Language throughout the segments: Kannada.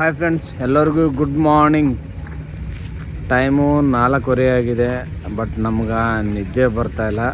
ಹಾಯ್ ಫ್ರೆಂಡ್ಸ್ ಎಲ್ಲರಿಗೂ ಗುಡ್ ಮಾರ್ನಿಂಗ್ ಟೈಮು ನಾಲ್ಕುವರೆ ಆಗಿದೆ ಬಟ್ ನಮ್ಗೆ ನಿದ್ದೆ ಬರ್ತಾ ಇಲ್ಲ.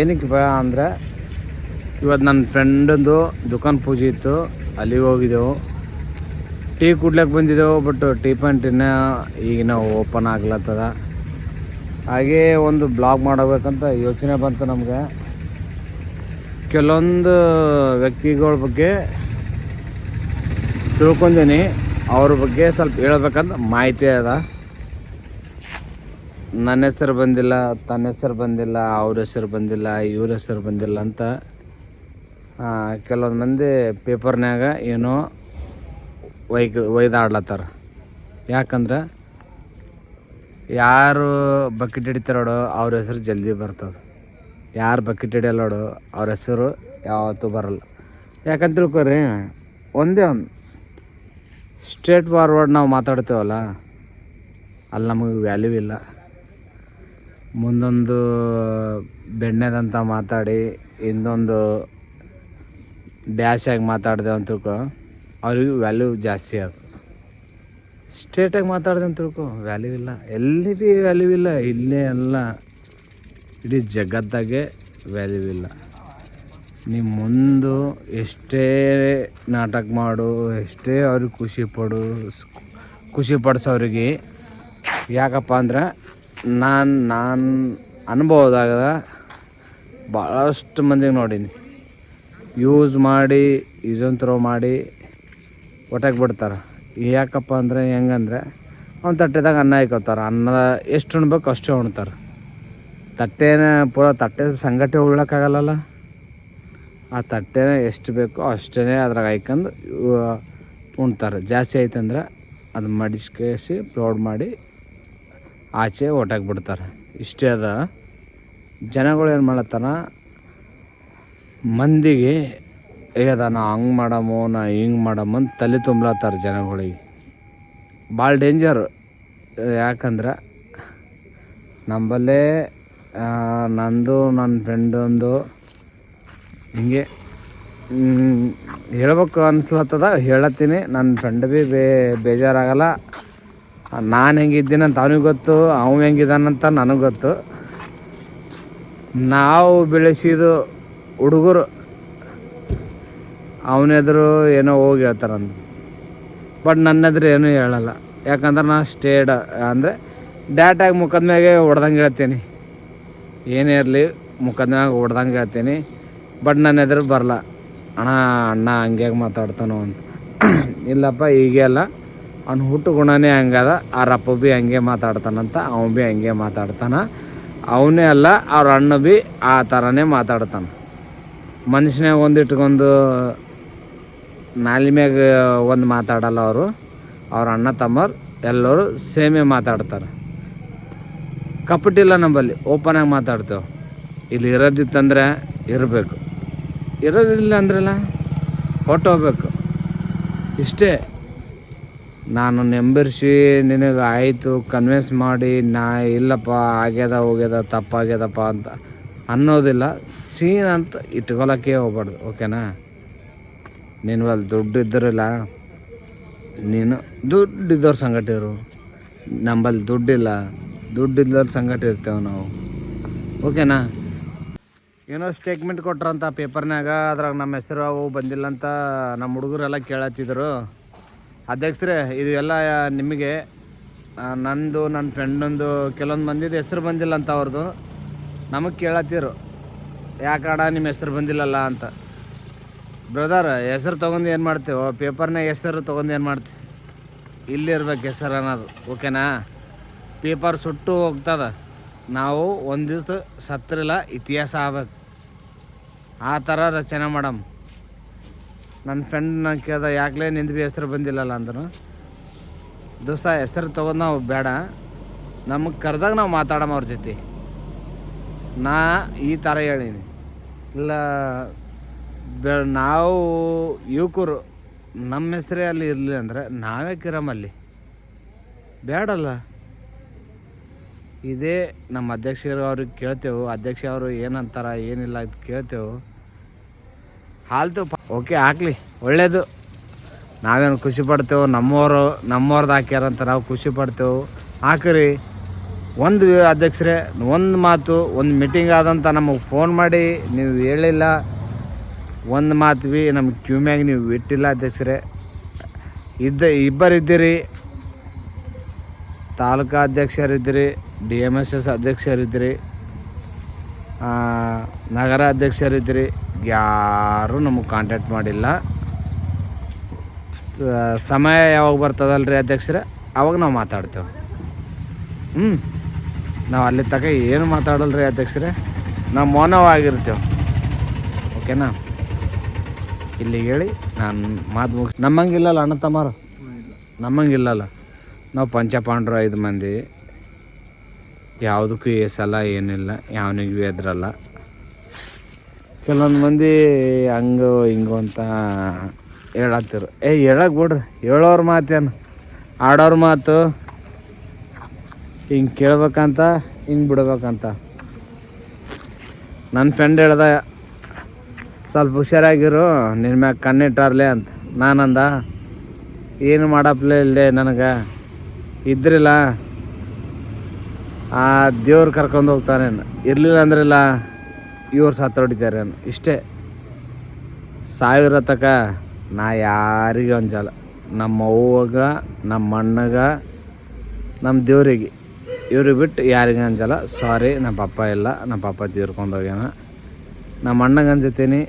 ಏನಕ್ಕೆ ಬಾ ಅಂದರೆ ಇವತ್ತು ನನ್ನ ಫ್ರೆಂಡಂದು ದುಕಾನ್ ಪೂಜೆ ಇತ್ತು, ಅಲ್ಲಿಗೆ ಹೋಗಿದ್ದೆವು. ಟೀ ಕುಡ್ಲಕ್ಕೆ ಬಂದಿದ್ದೆವು ಬಟ್ ಟೀ ಪಾಯಿಂಟ್ ಇನ್ನೂ ಈಗ ಓಪನ್ ಆಗ್ಲತ್ತದ. ಹಾಗೇ ಒಂದು ಬ್ಲಾಗ್ ಮಾಡಬೇಕಂತ ಯೋಚನೆ ಬಂತು ನಮಗೆ. ಕೆಲವೊಂದು ವ್ಯಕ್ತಿಗಳ ಬಗ್ಗೆ ತಿಳ್ಕೊಂಡೀನಿ. ಅವ್ರ ಬಗ್ಗೆ ಸ್ವಲ್ಪ ಹೇಳ್ಬೇಕಂತ ಮಾಹಿತಿ ಅದ. ನನ್ನ ಹೆಸರು ಬಂದಿಲ್ಲ, ತನ್ನ ಹೆಸರು ಬಂದಿಲ್ಲ, ಅವ್ರ ಹೆಸರು ಬಂದಿಲ್ಲ, ಇವ್ರ ಹೆಸರು ಬಂದಿಲ್ಲ ಅಂತ ಕೆಲವೊಂದು ಮಂದಿ ಪೇಪರ್ನಾಗ ಏನೋ ಒಯ್ಕ, ಒಯ್ದಾಡ್ಲತ್ತಾರ. ಯಾಕಂದ್ರೆ ಯಾರು ಬಕೆಟ್ ಹಿಡಿತಾರೋಡೋ ಅವ್ರ ಹೆಸರು ಜಲ್ದಿ ಬರ್ತದೆ. ಯಾರು ಬಕೆಟ್ ಹಿಡಿಯಲ್ಲೋಡು ಅವ್ರ ಹೆಸರು ಯಾವತ್ತೂ ಬರಲ್ಲ. ಯಾಕಂತ ತಿಳ್ಕೊರಿ, ಒಂದೇ ಒಂದು ಸ್ಟ್ರೇಟ್ ಫಾರ್ವರ್ಡ್ ನಾವು ಮಾತಾಡ್ತೇವಲ್ಲ, ಅಲ್ಲಿ ನಮಗೆ ವ್ಯಾಲ್ಯೂ ಇಲ್ಲ. ಮುಂದೊಂದು ಬೆಣ್ಣೆದಂತ ಮಾತಾಡಿ, ಇನ್ನೊಂದು ಡ್ಯಾಶ್ ಆಗಿ ಮಾತಾಡಿದೆ ಅಂತ ತಿಳ್ಕೊ, ಅವ್ರಿಗೂ ವ್ಯಾಲ್ಯೂ ಜಾಸ್ತಿ ಆಗ ಸ್ಟ್ರೇಟಾಗಿ ಮಾತಾಡಿದೆ ಅಂತ ತಿಳ್ಕೊ ವ್ಯಾಲ್ಯೂ ಇಲ್ಲ. ಎಲ್ಲಿ ಭೀ ವ್ಯಾಲ್ಯೂ ಇಲ್ಲ, ಇಲ್ಲೇ ಎಲ್ಲ ಇಡೀ ಜಗತ್ತಾಗೆ ವ್ಯಾಲ್ಯೂ ಇಲ್ಲ. ನಿಮ್ಮ ಮುಂದು ಎಷ್ಟೇ ನಾಟಕ ಮಾಡು, ಎಷ್ಟೇ ಅವ್ರಿಗೆ ಖುಷಿ ಪಡು ಖುಷಿ ಪಡಿಸೋರಿಗೆ ಯಾಕಪ್ಪ ಅಂದ್ರೆ ನಾನು ನಾನು ಅನುಭವದಾಗ ಭಾಳಷ್ಟು ಮಂದಿಗೆ ನೋಡೀನಿ. ಯೂಸ್ ಮಾಡಿ ಯೂಸನ್ ಥ್ರೋ ಮಾಡಿ ಒಟ್ಟಾಗಿ ಬಿಡ್ತಾರೆ. ಯಾಕಪ್ಪ ಅಂದರೆ ಹೆಂಗಂದ್ರೆ ಅವ್ನು ತಟ್ಟೆದಾಗ ಅನ್ನ ಇಕ್ಕೋತಾರೆ ಅನ್ನ ಎಷ್ಟು ಉಣ್ಬೇಕು ಅಷ್ಟೇ ಉಣ್ತಾರೆ. ತಟ್ಟೆನ ಪೂರ ತಟ್ಟೆ ಸಂಗಟೆ ಉಳ್ಳಕ್ಕಾಗಲ್ಲಲ್ಲ? ಆ ತಟ್ಟೆನ ಎಷ್ಟು ಬೇಕೋ ಅಷ್ಟೇ ಅದ್ರಾಗ ಹಾಯ್ಕೊಂಡು ಉಣ್ತಾರೆ. ಜಾಸ್ತಿ ಆಯ್ತಂದ್ರೆ ಅದು ಮಡಿಸ್ಕೇಸಿ ಲೋಡ್ ಮಾಡಿ ಆಚೆ ಒಟ್ಟಾಗಿ ಬಿಡ್ತಾರೆ. ಇಷ್ಟೇ ಅದ. ಜನಗಳು ಏನು ಮಾಡತ್ತಾರ ಮಂದಿಗೆ ಏದ ನಾ ಹಂಗೆ ಮಾಡಮೋ, ನಾ ಹಿಂಗೆ ಮಾಡಮ್ಮ ಅಂತ ತಲೆ ತುಂಬ್ಲತ್ತಾರ ಜನಗಳಿಗೆ. ಭಾಳ ಡೇಂಜರ್. ಯಾಕಂದ್ರೆ ನಂಬಲ್ಲೇ ನಂದು ನನ್ನ ಫ್ರೆಂಡೊಂದು ಹಿಂಗೆ ಹೇಳ್ಬೇಕು ಅನ್ಸ್ಲತ್ತದ, ಹೇಳತ್ತೀನಿ. ನನ್ನ ಫ್ರೆಂಡ್ ಭೀ ಬೇ, ಬೇಜಾರಾಗಲ್ಲ. ನಾನು ಹೆಂಗಿದ್ದೀನಂತ ಅವನಿಗೆ ಗೊತ್ತು ಅವ ಹೆಂಗಿದ್ದಾನಂತ ನನಗೆ ಗೊತ್ತು. ನಾವು ಬೆಳೆಸಿದ ಹುಡುಗರು ಅವನೆದುರು ಏನೋ ಹೋಗಿ ಹೇಳ್ತಾರಂತ. ಬಟ್ ನನ್ನ ಎದುರು ಏನೂ ಹೇಳಲ್ಲ. ಯಾಕಂದ್ರೆ ನಾನು ಸ್ಟೇಡ್, ಅಂದರೆ ಡ್ಯಾಟಾಗಿ ಮುಖದ ಮ್ಯಾಗೆ ಹೊಡ್ದಂಗೆ ಹೇಳ್ತೀನಿ. ಏನೇ ಇರಲಿ, ಮುಖದ ಮ್ಯಾಗ ಹೊಡ್ದಂಗೆ ಹೇಳ್ತೀನಿ. ಬಟ್ ನನ್ನ ಎದುರು ಬರಲ್ಲ. ಅಣ್ಣ ಅಣ್ಣ ಹಂಗೆ ಮಾತಾಡ್ತಾನೋ ಅಂತ. ಇಲ್ಲಪ್ಪ, ಹೀಗೆ ಅಲ್ಲ. ಅವ್ನ ಹುಟ್ಟು ಗುಣನೇ ಹಂಗದ. ಆರಪ್ಪ ಭೀ ಹಂಗೆ ಮಾತಾಡ್ತಾನಂತ ಅವ್ನು ಭೀ ಹಂಗೆ ಮಾತಾಡ್ತಾನ. ಅವನೇ ಅಲ್ಲ, ಅವ್ರ ಅಣ್ಣ ಭೀ ಆ ಥರನೇ ಮಾತಾಡ್ತಾನೆ. ಮನುಷ್ಯನಾಗ ಒಂದು ಇಟ್ಕೊಂಡು ಮ್ಯಾಗ ಒಂದು ಮಾತಾಡಲ್ಲ ಅವರು. ಅವ್ರ ಅಣ್ಣ ತಮ್ಮರು ಎಲ್ಲರೂ ಸೇಮೇ ಮಾತಾಡ್ತಾರೆ. ಕಪಟಿಲ್ಲ ನಂಬಲ್ಲಿ ಓಪನಾಗಿ ಮಾತಾಡ್ತೇವೆ. ಇಲ್ಲಿ ಇರೋದಿತ್ತಂದ್ರೆ ಇರಬೇಕು. ಇರೋದಿಲ್ಲ ಅಂದ್ರಲ್ಲ ಹೊಟ್ಟೋಗ್ಬೇಕು ಇಷ್ಟೇ. ನಾನು ನೆಂಬರ್ಸಿ ನಿನಗೆ ಆಯಿತು ಕನ್ವಿನ್ಸ್ ಮಾಡಿ, ನಾ ಇಲ್ಲಪ್ಪ, ಆಗ್ಯದ, ಹೋಗ್ಯದ, ತಪ್ಪಾಗ್ಯದಪ್ಪ ಅಂತ ಅನ್ನೋದಿಲ್ಲ. ಸೀನ್ ಅಂತ ಇಟ್ಕೊಳಕ್ಕೆ ಹೋಗ್ಬಾರ್ದು ಓಕೆನಾ ನೀನು ಅಲ್ಲಿ ದುಡ್ಡು ಇದ್ದಿರಲ್ಲ, ನೀನು ದುಡ್ಡು ಇದ್ದವ್ರ ಸಂಗಟ ನಂಬಲ್ಲಿ ದುಡ್ಡಿಲ್ಲ, ದುಡ್ಡು ಇದ್ದವ್ರ ಸಂಗಟ ಇರ್ತೇವೆ ನಾವು. ಓಕೆನಾ ಏನೋ ಸ್ಟೇಟ್ಮೆಂಟ್ ಕೊಟ್ರಂತ ಪೇಪರ್ನಾಗ ಅದ್ರಾಗ ನಮ್ಮ ಹೆಸರು ಅವು ಬಂದಿಲ್ಲ ಅಂತ ನಮ್ಮ ಹುಡುಗರೆಲ್ಲ ಕೇಳತ್ತಿದ್ರು ಅಧ್ಯಕ್ಷರೇ, ಇದು ಎಲ್ಲ ನಿಮಗೆ ನಂದು ನನ್ನ ಫ್ರೆಂಡೊಂದು ಕೆಲವೊಂದು ಮಂದಿದು ಹೆಸರು ಬಂದಿಲ್ಲ ಅಂತ ಅವ್ರದ್ದು ನಮಗೆ ಕೇಳತ್ತಿರು ಯಾಕಡ ನಿಮ್ಮ ಹೆಸರು ಬಂದಿಲ್ಲಲ್ಲ ಅಂತ. ಬ್ರದರ್ ಹೆಸರು ತೊಗೊಂಡು ಏನು ಮಾಡ್ತೀವೋ ಪೇಪರ್ನಾಗ ಹೆಸರು ತೊಗೊಂಡು ಏನು ಮಾಡ್ತೀವಿ ಇಲ್ಲಿರ್ಬೇಕು ಹೆಸರು ಅನ್ನೋದು ಓಕೆನಾ ಪೇಪರ್ ಸುಟ್ಟು ಹೋಗ್ತದ. ನಾವು ಒಂದು ದಿವ್ಸ ಸತ್ತರಿಲ್ಲ ಇತಿಹಾಸ ಆಗ್ಬೇಕು. ಆ ಥರ ರಚನೆ ಮಾಡಮ್. ನನ್ನ ಫ್ರೆಂಡ್ ನಾನು ಕೇಳ್ದೆ, ಯಾಕಲೇ ನಿಂದು ಭೀ ಹೆಸರು ಬಂದಿಲ್ಲಲ್ಲ? ಅಂದ್ರೆ ದೋಸ್ತ, ಹೆಸರು ತೊಗೊಂಡು ನಾವು ಬೇಡ. ನಮಗೆ ಕರೆದಾಗ ನಾವು ಮಾತಾಡೋಣ ಅವ್ರ ಜೊತೆ. ನಾ ಈ ಥರ ಹೇಳೀನಿ. ಇಲ್ಲ, ಬೆ, ನಾವು ಯುವಕರು ನಮ್ಮ ಹೆಸರೇ ಅಲ್ಲಿ ಇರಲಿ ಅಂದರೆ ನಾವೇ ಕಿರಮಲ್ಲಿ. ಬೇಡಲ್ಲ. ಇದೇ ನಮ್ಮ ಅಧ್ಯಕ್ಷರು ಅವ್ರಿಗೆ ಕೇಳ್ತೇವೆ. ಅಧ್ಯಕ್ಷ ಅವರು ಏನಂತಾರ, ಏನಿಲ್ಲ ಅಂತ ಕೇಳ್ತೇವೆ. ಹಾಲ್ತು ಓಕೆ, ಹಾಕ್ಲಿ. ಒಳ್ಳೇದು. ನಾವೇನು ಖುಷಿ ಪಡ್ತೇವೆ. ನಮ್ಮವರು ನಮ್ಮವ್ರದ್ದು ಹಾಕ್ಯಾರಂತ ನಾವು ಖುಷಿ ಪಡ್ತೇವೆ. ಹಾಕ್ರಿ. ಒಂದು ಅಧ್ಯಕ್ಷರೇ, ಒಂದು ಮಾತು, ಒಂದು ಮೀಟಿಂಗ್ ಆದಂತ ನಮಗೆ ಫೋನ್ ಮಾಡಿ. ನೀವು ಹೇಳಿಲ್ಲ. ಒಂದು ಮಾತು ಭೀ ನಮ್ಗೆ ಮ್ಯಾಗ ನೀವು ಬಿಟ್ಟಿಲ್ಲ ಅಧ್ಯಕ್ಷರೇ. ಇದ್ದ ಇಬ್ಬರಿದ್ದೀರಿ. ತಾಲೂಕಾ ಅಧ್ಯಕ್ಷರಿದ್ದೀರಿ. ಡಿ ಎಂ ಎಸ್ ಎಸ್ ಅಧ್ಯಕ್ಷರಿದ್ರಿ ನಗರ ಅಧ್ಯಕ್ಷರಿದ್ರಿ, ಯಾರೂ ನಮಗೆ ಕಾಂಟ್ಯಾಕ್ಟ್ ಮಾಡಿಲ್ಲ. ಸಮಯ ಯಾವಾಗ ಬರ್ತದಲ್ರಿ ಅಧ್ಯಕ್ಷರ? ಅವಾಗ ನಾವು ಮಾತಾಡ್ತೇವೆ. ಹ್ಞೂ ನಾವು ಅಲ್ಲಿ ತನಕ ಏನು ಮಾತಾಡಲ್ರಿ ಅಧ್ಯಕ್ಷರೇ? ನಾವು ಮೌನವಾಗಿರ್ತೇವೆ. ಓಕೆನಾ? ಇಲ್ಲಿ ಹೇಳಿ, ನಾನು ಮಾತು ಮುಗಿಸ್ ನಮ್ಮಂಗಿಲ್ಲಲ್ಲ ಅಣ್ಣ ತಮ್ಮಾರು ನಮ್ಮಂಗಿಲ್ಲಲ್ಲ. ನಾವು ಪಂಚಪಾಂಡ್ರು ಐದು ಮಂದಿ. ಯಾವುದಕ್ಕೂ ಏಸಲ್ಲ ಏನಿಲ್ಲ, ಯಾವನಿಗೂ ಎದ್ರಲ್ಲ ಕೆಲವೊಂದು ಮಂದಿ ಹಂಗು ಹಿಂಗೋ ಅಂತ ಹೇಳತ್ತಿರು. ಏ ಹೇಳಕ್ಕೆ ಬಿಡ್ರಿ, ಹೇಳೋರ ಮಾತೇನು, ಆಡೋರ ಮಾತು. ಹಿಂಗೆ ಕೇಳ್ಬೇಕಂತ, ಹಿಂಗೆ ಬಿಡ್ಬೇಕಂತ. ನನ್ನ ಫ್ರೆಂಡ್ ಹೇಳ್ದ, ಸ್ವಲ್ಪ ಹುಷಾರಾಗಿರು ನಿನ್ನ ಮ್ಯಾಗ ಕಣ್ಣಿಟ್ಟಾರ್ಲೆ ಅಂತ. ನಾನಂದ, ಏನು ಮಾಡಪ್ಲೇ ಇಲ್ಲೇ ನನಗೆ? ಇದ್ರಿಲ್ಲ. ಆ ದೇವ್ರು ಕರ್ಕೊಂಡು ಹೋಗ್ತಾನೆ ಇರಲಿಲ್ಲ ಅಂದ್ರೆಲ್ಲ ಇವ್ರು ಸತ್ತ ಹೊಡಿತಾರೆ ಇಷ್ಟೇ. ಸಾವಿರ ತಕ ನಾ ಯಾರಿಗೆ ಅಂಜಲ್ಲ. ನಮ್ಮ ಅವ್ವಗ, ನಮ್ಮ ಅಣ್ಣಗ, ನಮ್ಮ ದೇವ್ರಿಗೆ. ಇವ್ರಿಗೆ ಬಿಟ್ಟು ಯಾರಿಗೆ ಅಂಜಲ್ಲ. ಸಾರಿ, ನಮ್ಮ ಪಪ್ಪ ಇಲ್ಲ. ನಮ್ಮ ಪಪ್ಪ ತೀರ್ಕೊಂಡು ಹೋಗ್ಯಾನ. ನಮ್ಮ ಅಣ್ಣಗೆ ಅಂಜತೀನಿ.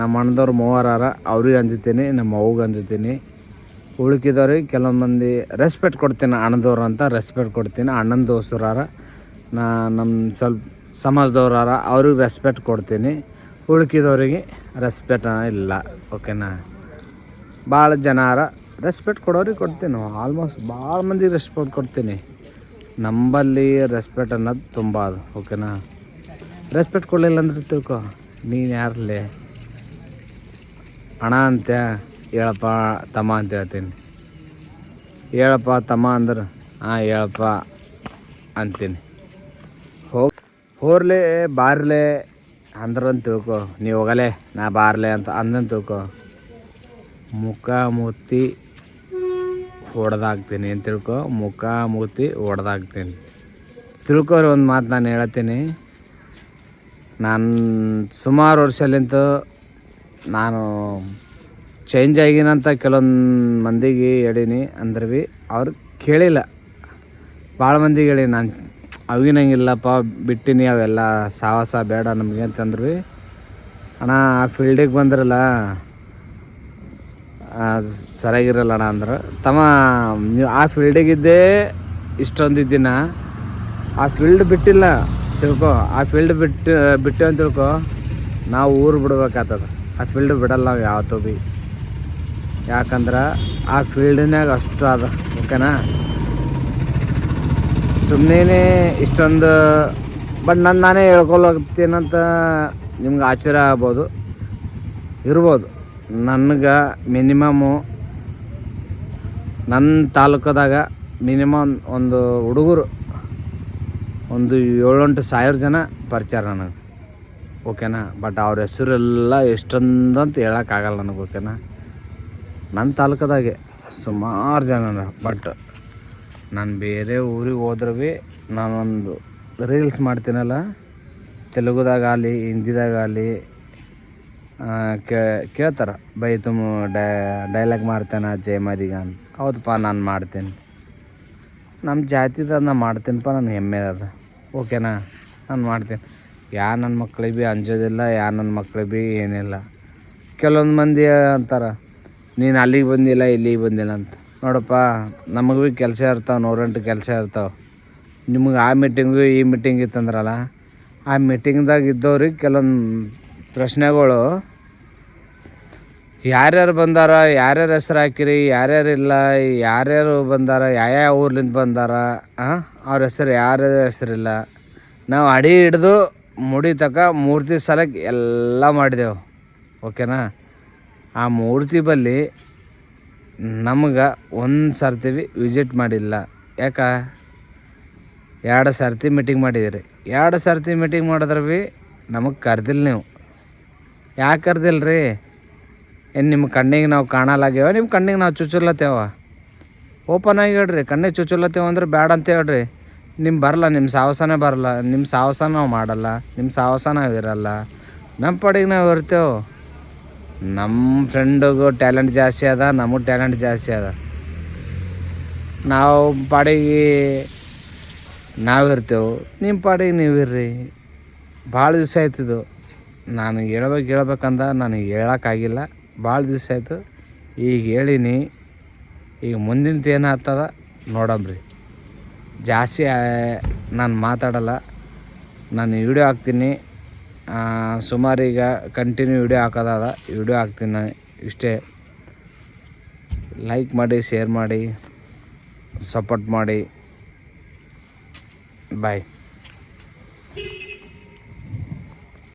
ನಮ್ಮ ಅಣ್ಣದವ್ರು ಮೂವರಾರ, ಅವ್ರಿಗೆ ಅಂಜತೀನಿ. ನಮ್ಮ ಅವ್ಗೆ ಅಂಜತೀನಿ. ಉಳ್ಕಿದವ್ರಿಗೆ ಕೆಲವೊಂದು ಮಂದಿ ರೆಸ್ಪೆಕ್ಟ್ ಕೊಡ್ತೀನಿ ಅಣ್ಣದವ್ರು ಅಂತ ರೆಸ್ಪೆಕ್ಟ್ ಕೊಡ್ತೀನಿ. ಅಣ್ಣನ ದೋಸ್ತರಾರ, ನಾ ನಮ್ಮ ಸ್ವಲ್ಪ ಸಮಾಜದವ್ರಾರ, ಅವ್ರಿಗೆ ರೆಸ್ಪೆಕ್ಟ್ ಕೊಡ್ತೀನಿ. ಉಳ್ಕಿದವರಿಗೆ ರೆಸ್ಪೆಕ್ಟ್ ಇಲ್ಲ ಓಕೆನಾ ಭಾಳ ಜನಾರ ರೆಸ್ಪೆಕ್ಟ್ ಕೊಡೋರಿಗೆ ಕೊಡ್ತೀನಿ. ಆಲ್ಮೋಸ್ಟ್ ಭಾಳ ಮಂದಿಗೆ ರೆಸ್ಪೆಕ್ಟ್ ಕೊಡ್ತೀನಿ. ನಂಬಲ್ಲಿ ರೆಸ್ಪೆಕ್ಟ್ ಅನ್ನೋದು ತುಂಬ ಅದು ಓಕೆನಾ ರೆಸ್ಪೆಕ್ಟ್ ಕೊಡಲಿಲ್ಲ ಅಂದ್ರೆ ತಿಳ್ಕೊ, ನೀನು ಯಾರಲ್ಲೇ ಹಣ ಅಂತ ಹೇಳಪ್ಪ, ತಮ್ಮ ಅಂತ ಹೇಳ್ತೀನಿ. ಹೇಳಪ್ಪ, ತಮ್ಮ ಅಂದ್ರೆ ಹಾಂ ಹೇಳಪ್ಪ ಅಂತೀನಿ. ಹೋಗಿ ಹೋರ್ಲೆ, ಬಾರ್ಲೆ ಅಂದ್ರಂತ ತಿಳ್ಕೊ. ನೀವು ಹೋಗಲೆ, ನಾ ಬಾರ್ಲೆ ಅಂತ ಅಂದಂತ ತಿಳ್ಕೊ. ಮುಖ ಮೂತಿ ಹೊಡೆದಾಕ್ತೀನಿ ಅಂತ ತಿಳ್ಕೊ. ಮುಖ ಮೂತಿ ಹೊಡೆದಾಕ್ತೀನಿ ತಿಳ್ಕೊರಿ ಒಂದು ಮಾತು ನಾನು ಹೇಳ್ತೀನಿ. ನಾನು ಸುಮಾರು ವರ್ಷಲಿಂತ ನಾನು ಚೇಂಜ್ ಆಗಿನಂತ ಕೆಲವೊಂದು ಮಂದಿಗೆ ಹೇಳೀನಿ, ಅಂದ್ರೆ ಭೀ ಅವ್ರು ಕೇಳಿಲ್ಲ. ಭಾಳ ಮಂದಿಗೆ ಹೇಳಿ ನಾನು ಅವಿನಂಗಿಲ್ಲಪ್ಪ, ಬಿಟ್ಟಿನಿ ಅವೆಲ್ಲ, ಸಾಹಸ ಬೇಡ ನಮಗೆ ಅಂತಂದ್ರು ಭೀ ಅಣ್ಣ, ಆ ಫೀಲ್ಡಿಗೆ ಬಂದ್ರಲ್ಲ ಸರಿಯಾಗಿರಲ್ಲ ಅಣ್ಣ ಅಂದ್ರೆ. ತಮ್ಮ, ನೀವು ಆ ಫೀಲ್ಡಿಗಿದ್ದೇ ಇಷ್ಟೊಂದು ದಿನ ಆ ಫೀಲ್ಡ್ ಬಿಟ್ಟಿಲ್ಲ, ತಿಳ್ಕೊ. ಆ ಫೀಲ್ಡ್ ಬಿಟ್ಟು ಬಿಟ್ಟು ಅಂತ ತಿಳ್ಕೊ. ನಾವು ಊರು ಬಿಡ್ಬೇಕಾಗ್ತದ ಆ ಫೀಲ್ಡ್ ಬಿಡಲ್ಲ ನಾವು ಯಾವತ್ತೂ ಭೀ ಯಾಕಂದ್ರೆ ಆ ಫೀಲ್ಡ್ನಾಗ ಅಷ್ಟು ಅದ, ಓಕೆನಾ? ಸುಮ್ಮನೆ ಇಷ್ಟೊಂದು ಬಟ್ ನಾನು ನಾನೇ ಹೇಳ್ಕೊಳತ್ತೀನಂತ ನಿಮ್ಗೆ ಆಶ್ಚರ್ಯ ಆಗ್ಬೋದು. ಇರ್ಬೋದು. ನನಗೆ ಮಿನಿಮಮ್ಮು ನನ್ನ ತಾಲೂಕದಾಗ ಮಿನಿಮಮ್ ಒಂದು ಹುಡುಗರು ಒಂದು ಏಳೆಂಟು ಸಾವಿರ ಜನ ಪರಿಚಯ ನನಗೆ. ಓಕೆನಾ? ಬಟ್ ಅವ್ರ ಹೆಸರೆಲ್ಲ ಎಷ್ಟೊಂದಂತ ಹೇಳೋಕ್ಕಾಗಲ್ಲ ನನಗೆ, ಓಕೆನಾ? ನನ್ನ ತಾಲೂಕದಾಗೆ ಸುಮಾರು ಜನ ಬಟ್ ನಾನು ಬೇರೆ ಊರಿಗೆ ಹೋದ್ರೆ ಭೀ ನಾನೊಂದು ರೀಲ್ಸ್ ಮಾಡ್ತೀನಲ್ಲ ತೆಲುಗುದಾಗಲಿ ಹಿಂದಿದಾಗಲಿ ಕೇ, ಕೇಳ್ತಾರೆ ಬೈ ತುಮ್ ಡೈಲಾಗ್ ಮಾಡ್ತೇನೆ ಜಯ ಮದಿಗ ಅಂತ. ಹೌದಪ್ಪ, ನಾನು ಮಾಡ್ತೀನಿ. ನಮ್ಮ ಜಾತಿದ ನಾನು ಮಾಡ್ತೀನಪ್ಪ ನನ್ನ ಹೆಮ್ಮೆ ಅದ. ಓಕೆನಾ? ನಾನು ಮಾಡ್ತೀನಿ. ಯಾ ನನ್ನ ಮಕ್ಳಿಗೆ ಭೀ ಅಂಜೋದಿಲ್ಲ, ಯಾ ನನ್ನ ಮಕ್ಳಿಗೆ ಭೀ ಏನಿಲ್ಲ. ಕೆಲವೊಂದು ಮಂದಿ ಅಂತಾರೆ ನೀನು ಅಲ್ಲಿಗೆ ಬಂದಿಲ್ಲ, ಇಲ್ಲಿಗೆ ಬಂದಿಲ್ಲ ಅಂತ. ನೋಡಪ್ಪ, ನಮಗೆ ಭೀ ಕೆಲಸ ಇರ್ತಾವೆ ನೂರೆಂಟು ಕೆಲಸ ಇರ್ತಾವೆ. ನಿಮಗೆ ಆ ಮೀಟಿಂಗು ಈ ಮೀಟಿಂಗ್ ಇತ್ತಂದ್ರಲ್ಲ, ಆ ಮೀಟಿಂಗ್ದಾಗ ಇದ್ದವ್ರಿಗೆ ಕೆಲವೊಂದು ಪ್ರಶ್ನೆಗಳು, ಯಾರ್ಯಾರು ಬಂದಾರ, ಯಾರ್ಯಾರ ಹೆಸ್ರು ಹಾಕಿರಿ, ಯಾರ್ಯಾರು ಇಲ್ಲ, ಯಾರ್ಯಾರು ಬಂದಾರ ಯಾವ ಊರ್ಲಿಂದ ಬಂದಾರ ಅವ್ರ ಹೆಸರು, ಯಾರ ಹೆಸರಿಲ್ಲ ನಾವು ಅಡಿ ಹಿಡ್ದು ಮುಡಿ ತಕ ಮೂರ್ತಿ ಸಲಕ್ಕೆ ಎಲ್ಲ ಮಾಡಿದೆವು. ಓಕೆನಾ? ಆ ಮೂರ್ತಿ ಬಳಿ ನಮ್ಗೆ ಒಂದು ಸರ್ತಿ ಭೀ ವಿಸಿಟ್ ಮಾಡಿಲ್ಲ. ಯಾಕ? ಎರಡು ಸರ್ತಿ ಮೀಟಿಂಗ್ ಮಾಡಿದಿರಿ. ಎರಡು ಸರ್ತಿ ಮೀಟಿಂಗ್ ಮಾಡಿದ್ರೆ ಭೀ ನಮಗೆ ಕರ್ದಿಲ್ಲ ನೀವು. ಯಾಕೆ ಕರ್ದಿಲ್ಲ ರೀ ಏನು ನಿಮ್ಮ ಕಣ್ಣಿಗೆ ನಾವು ಕಾಣಲಾಗ್ಯಾವ? ನಿಮ್ಮ ಕಣ್ಣಿಗೆ ನಾವು ಚುಚ್ಚುಲತ್ತೇವ ಓಪನ್ ಆಗಿ ಹೇಳ್ರಿ. ಕಣ್ಣಿಗೆ ಚುಚ್ಚುಲತ್ತೇವ ಅಂದ್ರೆ ಬ್ಯಾಡ ಅಂತ ಹೇಳ್ರಿ. ನಿಮ್ಮ ಬರಲ್ಲ ನಿಮ್ಮ ಸಾಹಸನೇ ಬರಲ್ಲ ನಿಮ್ಮ ಸಾಹಸ ನಾವು ಮಾಡಲ್ಲ ನಿಮ್ಮ ಸಾಹಸ ನಾವು ಇರಲ್ಲ. ನಮ್ಮ ಪಾಡಿಗೆ ನಾವು ಇರ್ತೇವೆ. ನಮ್ಮ ಫ್ರೆಂಡಿಗೂ ಟ್ಯಾಲೆಂಟ್ ಜಾಸ್ತಿ ಅದ, ನಮಗೂ ಟ್ಯಾಲೆಂಟ್ ಜಾಸ್ತಿ ಅದ. ನಾವು ಪಾಡಿಗೆ ನಾವಿರ್ತೇವೆ ನಿಮ್ಮ ಪಾಡಿಗೆ ನೀವು ಇರ್ರಿ. ಭಾಳ ದಿವಸ ಆಯ್ತಿದ್ದು ನಾನು ಹೇಳ್ಬೇಕು ಹೇಳ್ಬೇಕಂದ ನನಗೆ ಹೇಳೋಕ್ಕಾಗಿಲ್ಲ. ಭಾಳ ದಿವಸ ಆಯಿತು. ಈಗ ಹೇಳೀನಿ, ಈಗ ಮುಂದಿಂತ ಏನಾಗ್ತದ ನೋಡಮ್ರಿ ಜಾಸ್ತಿ ನಾನು ಮಾತಾಡಲ್ಲ. ನಾನು ವಿಡಿಯೋ ಹಾಕ್ತೀನಿ. ಸುಮಾರು ಈಗ ಕಂಟಿನ್ಯೂ ವಿಡಿಯೋ ಹಾಕೋದಾದ. ವಿಡಿಯೋ ಹಾಕ್ತೀನಿ ನಾನು ಇಷ್ಟೇ. ಲೈಕ್ ಮಾಡಿ ಶೇರ್ ಮಾಡಿ ಸಪೋರ್ಟ್ ಮಾಡಿ. ಬಾಯ್